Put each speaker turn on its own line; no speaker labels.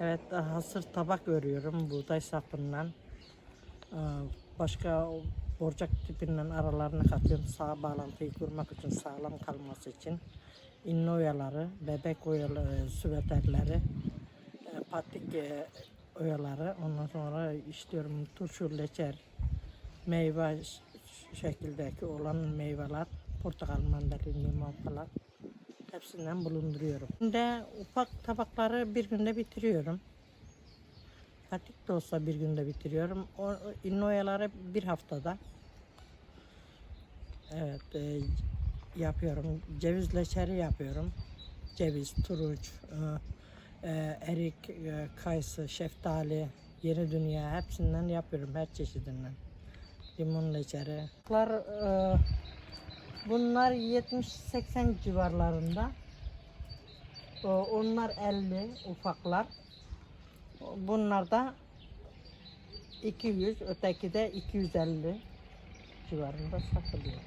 Evet, hasır tabak örüyorum buğday sapından. Ee, Başka borcak tipinden aralarına katıyorum sağ bağlantıyı kurmak için sağlam kalması için. İnne oyaları, bebek oyaları, süveterleri, e, patik e, oyaları. Ondan sonra işliyorum turşu, leçer, meyve şekildeki olan meyveler, portakal, mandalina, limon falan. Hepsinden bulunduruyorum. Şimdi ufak tabakları bir günde bitiriyorum. Patik de olsa bir günde bitiriyorum. O, innoyaları bir haftada. Evet, e, yapıyorum. Ceviz leçeri yapıyorum. Ceviz, turunç, e, e, erik, e, kayısı, şeftali, yeni dünya hepsinden yapıyorum her çeşidinden. Limon leçeri. Bunlar, e, bunlar 70-80 civarlarında. Onlar 50 ufaklar. Bunlar da 200, öteki de 250 civarında satılıyor.